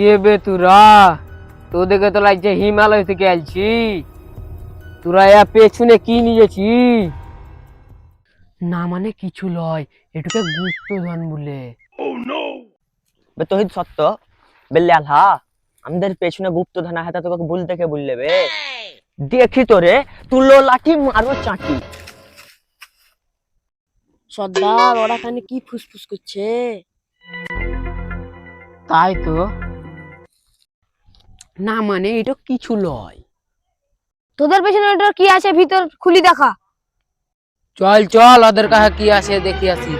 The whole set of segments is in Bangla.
কে বে তোরা? তোদেরকে তো লাগছে হিমালয় থেকে আলছি তোরা ইয়া পেছনে কি নিয়েছি না মানে কিছু লয় এটাকে গুপ্তধন বলে। বে তোহিত সত্য। বেল্লে আলহা আমাদের পেছনে গুপ্ত ধানা হাতে তোকে বলতে কে বললে বে। দেখি তোরে তুলো লাঠি মারো চাটি সর্দার ওরা কানে কি ফুসফুস করছে? তাই তো। না মানে এটা কিছু লয় তোদের পেছনে ওটা কি আছে? ভিতর খুলি দেখা। চল চল ওদের কাছে কি আছে দেখি আসি।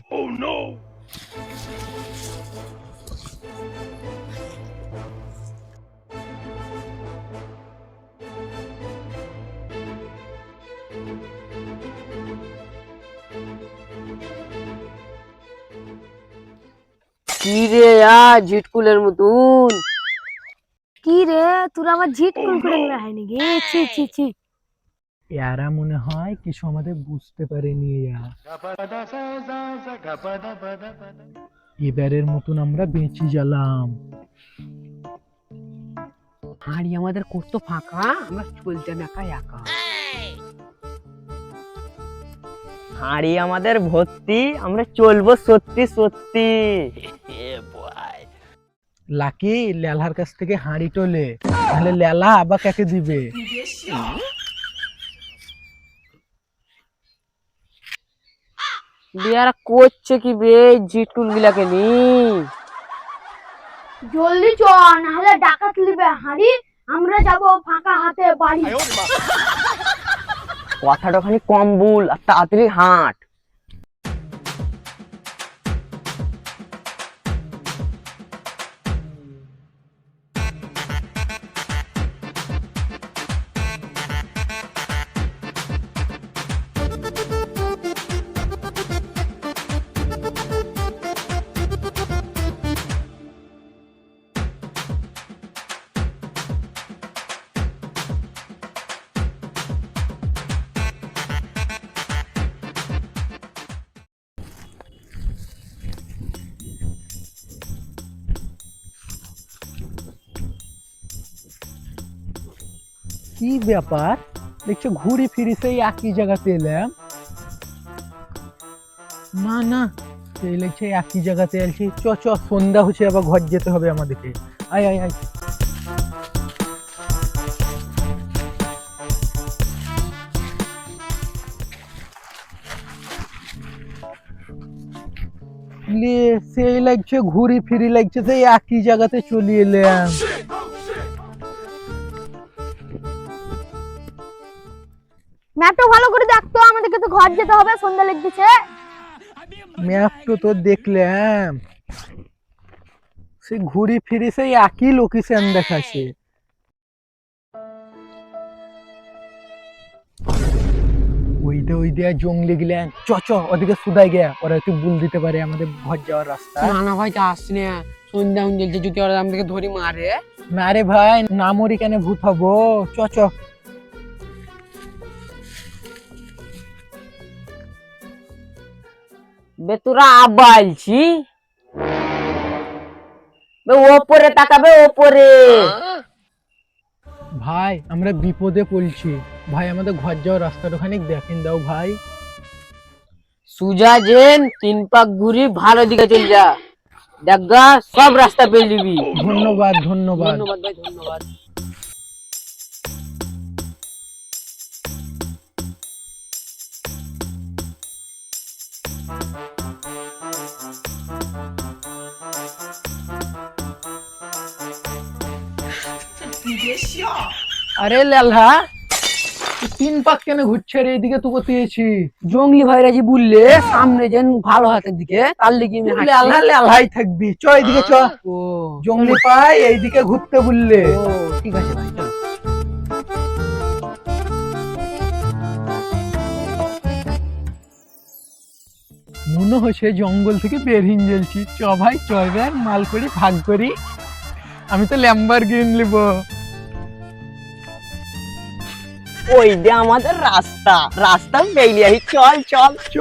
কি রে আ ঝিটকুলের মতন। কি রে? তোরা আমার ঝিট কুল করে নিয়ে হয় নাকি? ছি ছি ছি। এরা মনে হয় কিছু আমাদের বুঝতে পারেনি এবারের মতন আমরা বেঁচে গেলাম। হাঁড়ি আমাদের করতো ফাঁকা? আমরা চলতে একা একা। হাঁড়ি আমাদের ভর্তি আমরা চলবো সত্যি সত্যি। লাকি লেলার কাছ থেকে হাঁড়ি তোলে। তাহলে লেলা আবার কাকে দিবে? বিয়ারা করছে কি বে ঝিটকুল গুলাকে নি জলদি চ নাহলে ডাকাত লিবে হাঁড়ি। আমরা যাব ফাঁকা হাতে বাড়ি। কথাটা খানি কম বল আর তাড়াতাড়ি হাঁট। কি ব্যাপার? দেখছ, ঘুরি ফিরি সেই একই জায়গাতে এলাম। না না, সেই লাগছে একই জায়গাতে আছি চ চ, সন্ধ্যা হচ্ছে, আবার ঘর যেতে হবে আমাদেরকে। আয় আয় আয়। সেই লাগছে ঘুরি ফিরি লাগছে সেই একই জায়গাতে চলে এলাম। ম্যাপটা ভালো করে দেখতো আমাদেরকে তো ঘর যেতে হবে সন্ধ্যা লেগেছে। ম্যাপ তো তো দেখলাম। সে ঘুরি ফিরি সেই একই লোকেশন দেখাচ্ছে। ওইটা ওই দেয়া জঙ্গলে গেলেন চ চ ওদিকে সুদাই গিয়া ওরা একটু বুল দিতে পারে আমাদের ঘর যাওয়ার রাস্তা। না না ভাই যাস না। সন্ধ্যা হয়ে যদি ওরা আমাদেরকে ধরে মারে। না রে ভাই না মরি কেন ভূত হব? চ চ। বে তোরা আবালছি বে ওপরে তাকাবে ওপরে। ভাই আমরা বিপদে পড়ছি। ভাই আমাদের ঘর যাওয়ার রাস্তাটা খানিক দেখেন দাও ভাই। সুজা জেন তিন পাক ঘুরি ভালো দিকে চল যা। দেখা সব রাস্তা পেয়ে নিবি ধন্যবাদ ধন্যবাদ। ধন্যবাদ ভাই ধন্যবাদ। আরে লালহা তিন পাক কেন ঘুরছে রে? এইদিকে তোকে পেয়েছি জঙ্গলি ভাইরা যে বললে সামনে যেন ভালো হাতের দিকে তার লিগে আমি হাঁটছি। লালহা লালহাই থাকবি। চ এইদিকে চ। ও জঙ্গলি পাই এইদিকে ঘুরতে বললে। ও ঠিক আছে ভাই চলো। মনে হচ্ছে জঙ্গল থেকে বের হিন জ্বলছি। চ ভাই চ এবার মাল করি ভাগ করি। আমি তো ল্যাম্বার গিন নিব। ওই যে আমাদের রাস্তা। রাস্তা বেরিয়ে চল চল। চ